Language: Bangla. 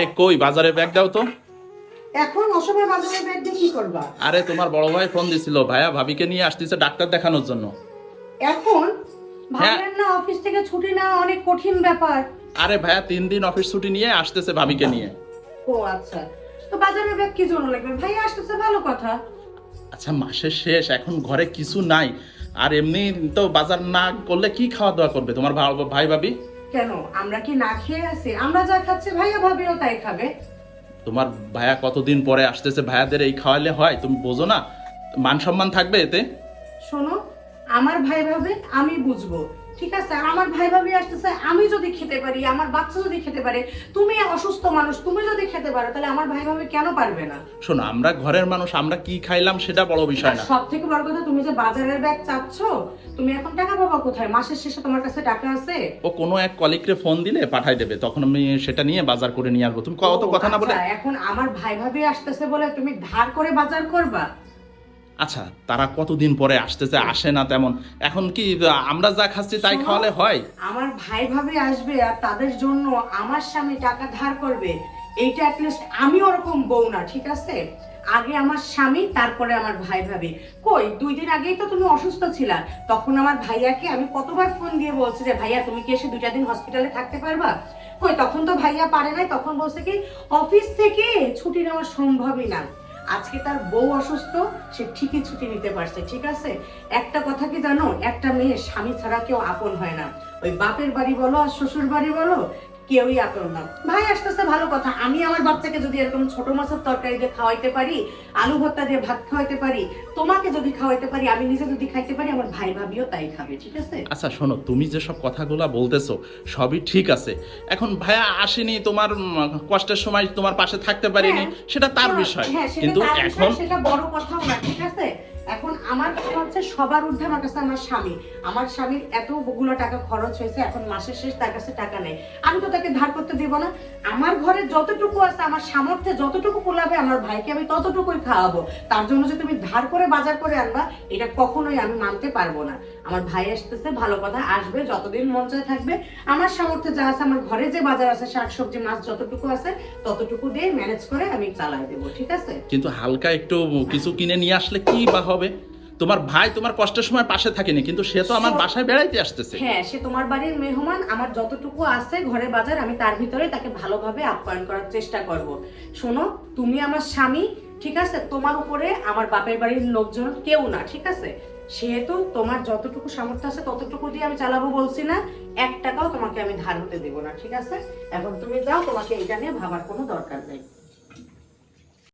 এ কই বাজারে ব্যাগ দাও তো। এখন অসময় বাজারে ব্যাগ দিয়ে কি করবা? আরে তোমার বড় ভাই ফোন দিছিল। ভাইয়া ভাবিকে নিয়ে আসতেছে ডাক্তার দেখানোর জন্য। এখন? হ্যাঁ। ভাবলেন না অফিস থেকে ছুটি নেওয়া অনেক কঠিন ব্যাপার। আরে ভাইয়া তিন দিন অফিস ছুটি নিয়ে আসতেছে ভাবিকে নিয়ে। ও আচ্ছা। তো বাজারে ব্যাগ কি জন্য লাগবে? আসতেছে ভালো কথা। আচ্ছা মাসের শেষ এখন ঘরে কিছু নাই। আর এমনি তো বাজার না করলে কি খাওয়া দাওয়া করবে? তোমার ভাই ভাবি কেন? আমরা কি না খেয়ে আছি? আমরা যা খাচ্ছি ভাইয়া ভাবিও তাই খাবে। তোমার ভাইয়া কতদিন পরে আসতেছে? ভাইয়াদের এই খাওয়ালে হয়? তুমি বোঝো না? মান সম্মান থাকবে এতে? শোনো আমার ভাই ভাবে আমি বুঝব। ঠিক আছে? আর আমার ভাই ভাবি আসতেছে আমি যদি খেতে পারি আমার বাচ্চা যদি খেতে পারে তুমি অসুস্থ মানুষ তুমি যদি খেতে পারো তাহলে আমার ভাই ভাবি কেন পারবে না? শোনো আমরা ঘরের মানুষ আমরা কি খাইলাম সেটা বড় বিষয় না। সব থেকে বড় কথা তুমি যে বাজারের ব্যাগ চাচ্ছ তুমি এখন টাকা পাবা কোথায়? মাসের শেষে তোমার কাছে টাকা আছে? ও কোনো এক কলিগরে ফোন দিলে পাঠাই দেবে তখন আমি সেটা নিয়ে বাজার করে নিয়ে আসব। তুমি কত কথা না বলে। আচ্ছা, এখন আমার ভাই ভাবি আসতেছে বলে তুমি ধার করে বাজার করবা? আচ্ছা তারা কতদিন পরে আসতেছে আসে না তেমন। এখন কি আমরা যা খাচ্ছি তাই খাওয়ালে হয়? আমার ভাই ভাবি আসবে আর তাদের জন্য আমার স্বামী টাকা ধার করবে। এইটা অ্যাটলিস্ট আমি ওরকম বউ না ঠিক আছে? আগে আমার স্বামী তারপরে আমার ভাই ভাবি। কই দুই দিন আগেই তো তুমি অসুস্থ ছিলা। তখন আমার ভাইয়াকে আমি কতবার ফোন দিয়ে বলছি যে ভাইয়া তুমি কি এসে দুইটা দিন হসপিটালে থাকতে পারবা? কই তখন তো ভাইয়া পারে নাই তখন বলছে কি অফিস থেকে ছুটি নেওয়া সম্ভবই না। আজকে তার বউ অসুস্থ, সে ঠিকই ছুটি নিতে পারছে, ঠিক আছে? একটা কথা কি জানো? একটা মেয়ে স্বামী ছাড়া কেউ আপন হয় না। ওই বাপের বাড়ি বলো আর শ্বশুর বাড়ি বলো কেউই আপন না। ভাই আসতেছে ভালো কথা। আমি আমার বাচ্চাকে যদি এরকম ছোট মাছের তরকারি দিয়ে খাওয়াইতে পারি আলু ভর্তা দিয়ে ভাত খাওয়াইতে পারি তোমাকে যদি খাওয়াইতে পারি আমি নিজে যদি খাইতে পারি আমার ভাই ভাবিও তাই খাবে ঠিক আছে? আচ্ছা শোনো তুমি যেসব কথাগুলো বলতেছো সবই ঠিক আছে। এখন ভাইয়া আসেনি তোমার কষ্টের সময় তোমার পাশে থাকতে পারিনি হ্যাঁ, সেটা তার বিষয়। হ্যাঁ, কিন্তু এখন সেটা বড় কথাও না ঠিক আছে? এখন আমার হচ্ছে সবার ঊর্ধ্বে আমার কাছে আমার স্বামী। আমার স্বামীর এতগুলো টাকা খরচ হয়েছে, এখন মাসের শেষ তার কাছে টাকা নেই। আমি তো তাকে ধার করতে দিব না। আমার ঘরে যতটুকু আছে, আমার সামর্থ্যে যতটুকু কোলাবে আমার ভাইকে আমি ততটুকুই খাওয়াবো। তার জন্য যে তুমি ধার করে বাজার করে আনবা, এটা কখনোই আমি মানতে পারব না। আমার ভাই আসতেছে, ভালো কথা আসবে, যতদিন মন চায় থাকবে। আমার সামর্থ্যে যা আছে, আমার ঘরে যে বাজার আছে শাকসবজি মাছ যতটুকু আছে, ততটুকু দিয়ে ম্যানেজ করে আমি চালাই দেবো, ঠিক আছে? কিন্তু হালকা একটু কিছু কিনে নিয়ে আসলে কি বা হবে? তোমার ভাই তোমার কষ্টের সময় পাশে থাকেনি কিন্তু সে তো আমার বাসায় বেড়াইতে আসতেছে। হ্যাঁ সে তোমার বাড়ির মেহমান আমার যতটুকু আছে ঘরে বাজার আমি তার ভিতরে তাকে ভালোভাবে আপ্যায়ন করার চেষ্টা করব। শোনো তুমি আমার স্বামী ঠিক আছে? তোমার উপরে আমার বাপের বাড়ির লোকজন কেউ না ঠিক আছে? সেহেতু তোমার যতটুকু সামর্থ্য আছে ততটুকু দিয়ে আমি চালাবো বলছি না। এক টাকাও তোমাকে আমি ধার হতে দেবো না ঠিক আছে? এখন তুমি যাও তোমাকে এটা নিয়ে ভাবার কোনো দরকার নেই।